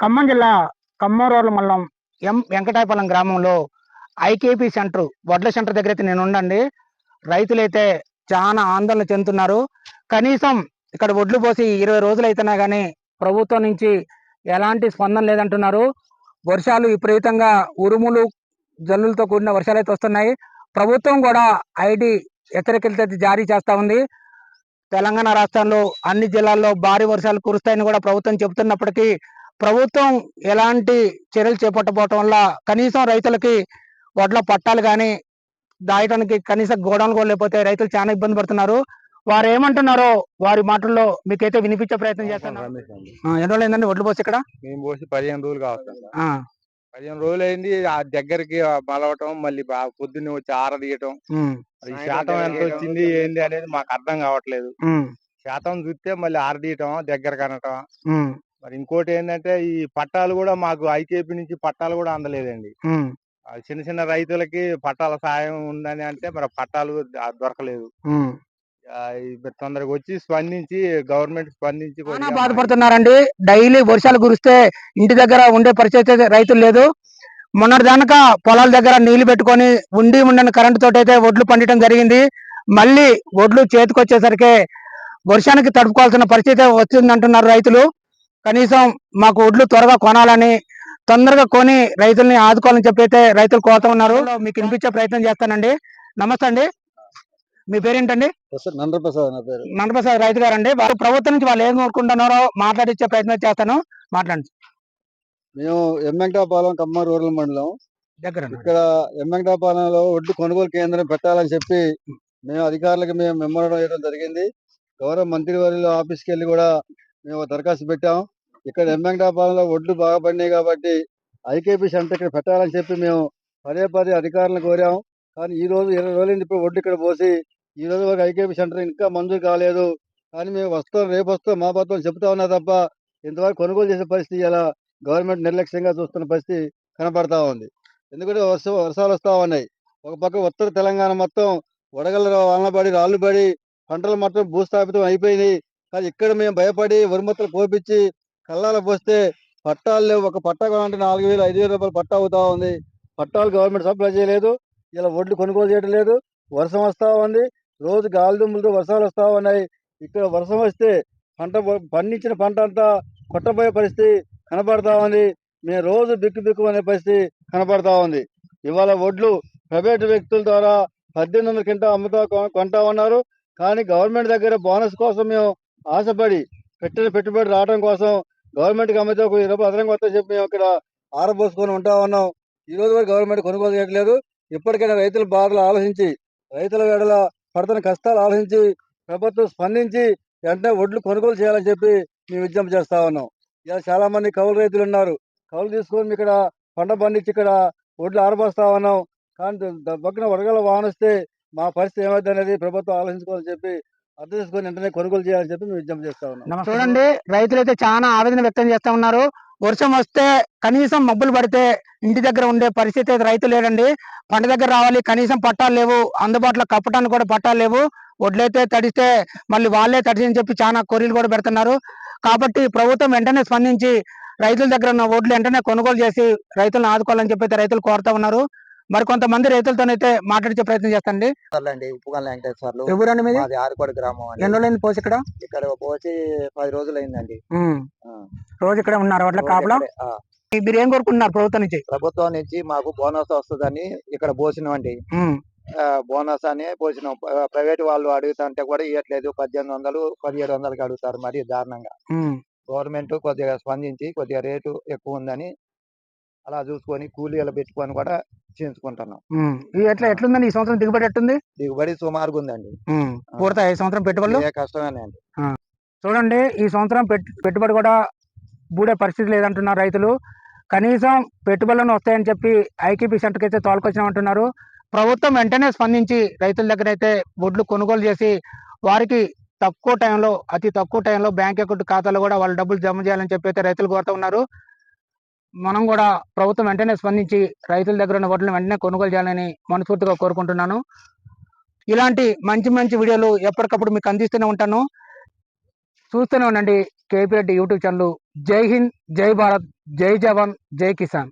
ఖమ్మం జిల్లా ఖమ్మరోడ్ల మండలం ఎం వెంకటాయపాలెం గ్రామంలో ఐకేపీ సెంటర్ వడ్ల సెంటర్ దగ్గర అయితే నేను ఉండండి. రైతులైతే చాలా ఆందోళన చెందుతున్నారు. కనీసం ఇక్కడ వడ్లు పోసి ఇరవై రోజులు అయితేనే కానీ ప్రభుత్వం నుంచి ఎలాంటి స్పందన లేదంటున్నారు. వర్షాలు విపరీతంగా ఉరుములు జల్లులతో కూడిన వర్షాలు అయితే వస్తున్నాయి. ప్రభుత్వం కూడా ఐడి హెచ్చరికలతో జారీ చేస్తూ ఉంది. తెలంగాణ రాష్ట్రంలో అన్ని జిల్లాల్లో భారీ వర్షాలు కురుస్తాయని కూడా ప్రభుత్వం చెబుతున్నప్పటికీ ప్రభుత్వం ఎలాంటి చర్యలు చేపట్టబోవటం వల్ల కనీసం రైతులకి వడ్ల పట్టాలు కానీ దాయటానికి కనీసం గోడౌన్లు కూడా లేకపోతే రైతులు చాలా ఇబ్బంది పడుతున్నారు. వారు ఏమంటున్నారో వారి మాటల్లో మీకైతే వినిపించే ప్రయత్నం చేస్తున్నారు ఎన్ని రోజులు అయిందండి వడ్లు పోసి ఇక్కడ? మేము పోసి పదిహేను రోజులు ఆ, పదిహేను రోజులు అయింది ఆ దగ్గరికి ఆ మలవటం మళ్ళీ బా- పొద్దున్నే వచ్చి ఆరదీయటం శాతం ఎంత వచ్చింది ఏంది అనేది మాకు అర్థం కావట్లేదు. శాతం చూస్తే మళ్ళీ ఆరదీయటం దగ్గర కనటం. మరి ఇంకోటి ఏంటంటే ఈ పట్టాలు కూడా మాకు ఐకేపీ నుంచి పట్టాలు కూడా అందలేదండి. చిన్న చిన్న రైతులకి పట్టాల సాయం ఉందని అంటే మరి పట్టాలు దొరకలేదు. తొందరగా వచ్చి స్పందించి గవర్నమెంట్ స్పందించి బాధపడుతున్నారండి. డైలీ వర్షాలు కురిస్తే ఇంటి దగ్గర ఉండే పరిస్థితి రైతులు లేదు. మొన్నటి దానక పొలాల దగ్గర నీళ్ళు పెట్టుకొని ఉండి ఉండని కరెంటు తోటి అయితే ఒడ్లు పండటం జరిగింది. మళ్ళీ ఒడ్లు చేతికొచ్చేసరికి వర్షానికి తడుపుకోవాల్సిన పరిస్థితి వచ్చిందంటున్నారు రైతులు. కనీసం మాకు ఒడ్లు త్వరగా కొనాలని తొందరగా కొని రైతుల్ని ఆదుకోవాలని చెప్పి అయితే రైతులు కోరుతా ఉన్నారు. మీకు వినిపించే ప్రయత్నం చేస్తానండి. నమస్తే అండి. మీ పేరేంటండి? నందప్రసాద్ నా పేరు. నందప్రసాద్ రైతు గారండి. వాళ్ళు ప్రభుత్వం నుంచి వాళ్ళు ఏం కోరుకుంటున్నారో మాట్లాడించే ప్రయత్నం చేస్తాను. మాట్లాడండి. మేము ఎమ్మెంటాపాలెం ఖమ్మం రూరల్ మండలం. దగ్గర ఇక్కడ ఎమ్మెంటాపాలెంలో ఒడ్డు కొనుగోలు కేంద్రం పెట్టాలని చెప్పి మేము అధికారులకు మేము మెమోరం వేయడం జరిగింది. గౌరవ మంత్రి వర్యుల ఆఫీస్కి వెళ్ళి కూడా మేము దరఖాస్తు పెట్టాం ఇక్కడ ఎమ్మెంటాపాలెంలో ఒడ్లు బాగా పడినాయి కాబట్టి ఐకేపీ సెంటర్ ఇక్కడ పెట్టాలని చెప్పి మేము పదే పదే అధికారులను కోరాం కానీ ఈ రోజు ఇరవై రోజులైంది ఇప్పుడు ఒడ్డు ఇక్కడ పోసి ఈ రోజు వరకు ఐకేపీ సెంటర్ ఇంకా మంజూరు కాలేదు. కానీ మేము వస్తాం రేపు వస్తాం మా పత్రం చెప్తా ఉన్నా తప్ప ఇంతవరకు కొనుగోలు చేసే పరిస్థితి ఇలా గవర్నమెంట్ నిర్లక్ష్యంగా చూస్తున్న పరిస్థితి కనపడతా ఉంది. ఎందుకంటే వర్ష వర్షాలు వస్తూ ఉన్నాయి. ఒక పక్క ఉత్తర తెలంగాణ మొత్తం వడగళ్ళ వాన పడి రాళ్ళు పడి పంటలు మొత్తం భూస్థాపితం అయిపోయినాయి. కానీ ఇక్కడ మేము భయపడి వరిమత్తలు కోపించి కళ్ళాలకు పోస్తే పట్టాలు లేవు. ఒక పట్టా కొనాలంటే నాలుగు వేలు ఐదు వేల రూపాయలు పట్టా అవుతా ఉంది. పట్టాలు గవర్నమెంట్ సప్లై చేయలేదు. ఇలా వడ్లు కొనుగోలు చేయడం లేదు. వర్షం వస్తూ ఉంది. రోజు గాలిదుమ్ములతో వర్షాలు వస్తూ ఉన్నాయి. ఇక్కడ వర్షం వస్తే పంట పండించిన పంట అంతా కొట్టబోయే పరిస్థితి కనపడతా ఉంది. మేము రోజు బిక్కు బిక్కు అనే పరిస్థితి కనపడతా ఉంది. ఇవాళ వడ్లు ప్రైవేటు వ్యక్తుల ద్వారా పద్దెనిమిది వందల కింట అమ్ముతా కొంటా ఉన్నారు. కానీ గవర్నమెంట్ దగ్గర బోనస్ కోసం మేము ఆశపడి పెట్టిన పెట్టుబడి రావడం కోసం గవర్నమెంట్కి అమ్మితే ఒక ఇరవై అదనంగా వస్తా చెప్పి మేము ఇక్కడ ఆరబోసుకొని ఉంటా ఉన్నాం. ఈ రోజు వరకు గవర్నమెంట్ కొనుగోలు చేయట్లేదు. ఇప్పటికైనా రైతుల బాధలు ఆలోచించి రైతుల వేడల పడుతున్న కష్టాలు ఆలోచించి ప్రభుత్వం స్పందించి వెంటనే ఒడ్లు కొనుగోలు చేయాలని చెప్పి మేము విజ్ఞప్తి చేస్తా ఉన్నాం. ఇలా చాలా మంది కౌలు రైతులు ఉన్నారు. కౌలు తీసుకొని ఇక్కడ పంట పండించి ఇక్కడ ఒడ్లు ఆరబోస్తా ఉన్నాం. కానీ పక్కన వడగల వాహనం వస్తే మా పరిస్థితి ఏమైంది అనేది ప్రభుత్వం ఆలోచించుకోవాలని చెప్పి అర్థం చేసుకొని వెంటనే కొనుగోలు చేయాలని చెప్పి మేము విజ్ఞప్తి చేస్తా ఉన్నాం. చూడండి రైతులు అయితే చాలా ఆవేదన వ్యక్తం చేస్తా ఉన్నారు. వర్షం వస్తే కనీసం మబ్బులు పడితే ఇంటి దగ్గర ఉండే పరిస్థితి అయితే రైతు లేదండి పంట దగ్గర రావాలి కనీసం పట్టాలు లేవు అందుబాటులో కప్పటానికి కూడా పట్టాలు లేవు. వడ్లయితే తడిస్తే మళ్ళీ వాళ్ళే తడిసి చెప్పి చాలా కొరీలు కూడా పెడుతున్నారు. కాబట్టి ప్రభుత్వం వెంటనే స్పందించి రైతుల దగ్గర ఉన్న ఓట్లు వెంటనే కొనుగోలు చేసి రైతులను ఆదుకోవాలని చెప్పి అయితే రైతులు కోరుతా ఉన్నారు. మరి కొంతమంది రైతులతోనైతే మాట్లాడించే ప్రయత్నం చేస్తండి అండి ఉప్పుగల్ వెంకటేశ్వర్లు ఎవరండి మీది? మాది ఆరుకోడి గ్రామం ఎన్ని అండి రోజులైంది పోసి ఇక్కడ? ఇక్కడ పోసి పది రోజులు అయిందండి. రోజు ఇక్కడ ఉన్నారు అట్లా కాపలా. మీరు ఏం కోరుకుంటున్నారు ప్రభుత్వం నుంచి? ప్రభుత్వం నుంచి మాకు బోనస్ వస్తుందని ఇక్కడ పోసినాం అండి ఉమ్. ఆ, బోనస్ అని పోసినాం. ప్ర- ప్రైవేట్ వాళ్ళు అడుగుతుంటే కూడా ఇవ్వట్లేదు పద్దెనిమిది వందలు పదిహేడు వందలకి అడుగుతారు మరి దారుణంగా. గవర్నమెంట్ కొద్దిగా స్పందించి కొద్దిగా రేటు ఎక్కువ ఉందని అలా చూసుకొని కూలీలు పెట్టుకొని కూడా చేయించుకుంటున్నాం. ఇది ఎట్లా ఎట్లుందండి ఈ సంవత్సరం దిగుబడి ఎట్లుంది దిగుబడి సుమారుగా ఉందండి. పూర్తి ఈ సంవత్సరం పెట్టుబడులు? ఏ కష్టమేనే అండి చూడండి ఈ సంవత్సరం పెట్టు- పెట్టుబడి కూడా బూడే పరిస్థితి లేదంటున్నారు రైతులు. కనీసం పెట్టుబడులను వస్తాయని చెప్పి ఐకేపీ సెంటర్కి అయితే తోలుకొచ్చినామంటున్నారు. ప్రభుత్వం వెంటనే స్పందించి రైతుల దగ్గర అయితే వడ్లు కొనుగోలు చేసి వారికి తక్కువ టైంలో అతి తక్కువ టైంలో బ్యాంక్ అకౌంట్ ఖాతాలో కూడా వాళ్ళు డబ్బులు జమ చేయాలని చెప్పి అయితే రైతులు కోరుతూ ఉన్నారు. మనం కూడా ప్రభుత్వం వెంటనే స్పందించి రైతుల దగ్గర ఉన్న వడ్లను వెంటనే కొనుగోలు చేయాలని మనస్ఫూర్తిగా కోరుకుంటున్నాను. ఇలాంటి మంచి మంచి వీడియోలు ఎప్పటికప్పుడు మీకు అందిస్తూనే ఉంటాను. చూస్తూనే ఉండండి కేపీరెడ్డి యూట్యూబ్ ఛానల్. జై హింద్ జై భారత్ జై జవాన్ జై కిసాన్.